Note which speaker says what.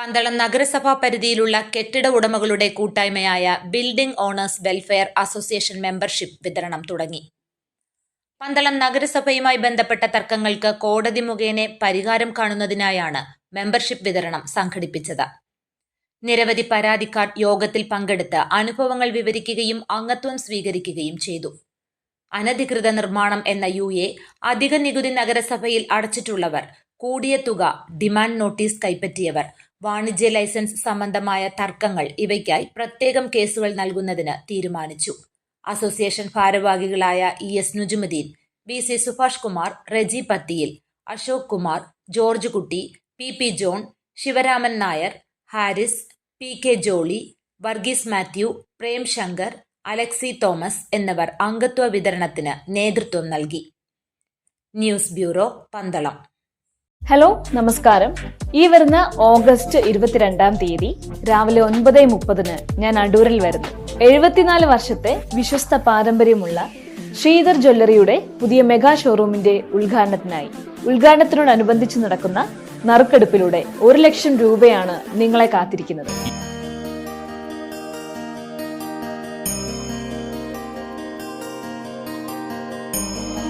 Speaker 1: പന്തളം നഗരസഭാ പരിധിയിലുള്ള കെട്ടിട ഉടമകളുടെ കൂട്ടായ്മയായ building owners welfare association membership വിതരണം തുടങ്ങി. പന്തളം നഗരസഭയുമായി ബന്ധപ്പെട്ട തർക്കങ്ങൾക്ക് കോടതി മുഖേന പരിഹാരം കാണുന്നതിനായാണ് മെമ്പർഷിപ്പ് വിതരണം സംഘടിപ്പിച്ചത്. നിരവധി പരാതിക്കാർ യോഗത്തിൽ പങ്കെടുത്ത് അനുഭവങ്ങൾ വിവരിക്കുകയും അംഗത്വം സ്വീകരിക്കുകയും ചെയ്തു. അനധികൃത നിർമ്മാണം എന്ന യു എ അധിക നികുതി നഗരസഭയിൽ അടച്ചിട്ടുള്ളവർ കൂടിയ തുക ഡിമാൻഡ് നോട്ടീസ് കൈപ്പറ്റിയവർ വാണിജ്യ ലൈസൻസ് സംബന്ധമായ തർക്കങ്ങൾ ഇവയ്ക്കായി പ്രത്യേകം കേസുകൾ നൽകുന്നതിന് തീരുമാനിച്ചു. അസോസിയേഷൻ ഭാരവാഹികളായ E S Nujumudheen V C Subhash Kumar Reji Pathiyil Ashok Kumar George Kutty P P John Sivaraman Nair Harris P K Jolly Varghese Mathew Prem Shankar Alexi Thomas എന്നിവർ അംഗത്വ വിതരണത്തിന് നേതൃത്വം നൽകി. News bureau Pandalam.
Speaker 2: ഹലോ നമസ്കാരം. ഈ വരുന്ന August ഇരുപത്തിരണ്ടാം തീയതി രാവിലെ ഒൻപത് മുപ്പതിന് ഞാൻ അടൂരിൽ വരുന്നു. എഴുപത്തിനാല് വർഷത്തെ വിശ്വസ്ത പാരമ്പര്യമുള്ള ശ്രീധർ ജ്വല്ലറിയുടെ പുതിയ മെഗാ ഷോറൂമിന്റെ ഉദ്ഘാടനത്തിനായി ഉദ്ഘാടനത്തിനോടനുബന്ധിച്ച് നടക്കുന്ന നറുക്കെടുപ്പിലൂടെ ഒരു ലക്ഷം രൂപയാണ് നിങ്ങളെ കാത്തിരിക്കുന്നത്. Thank you.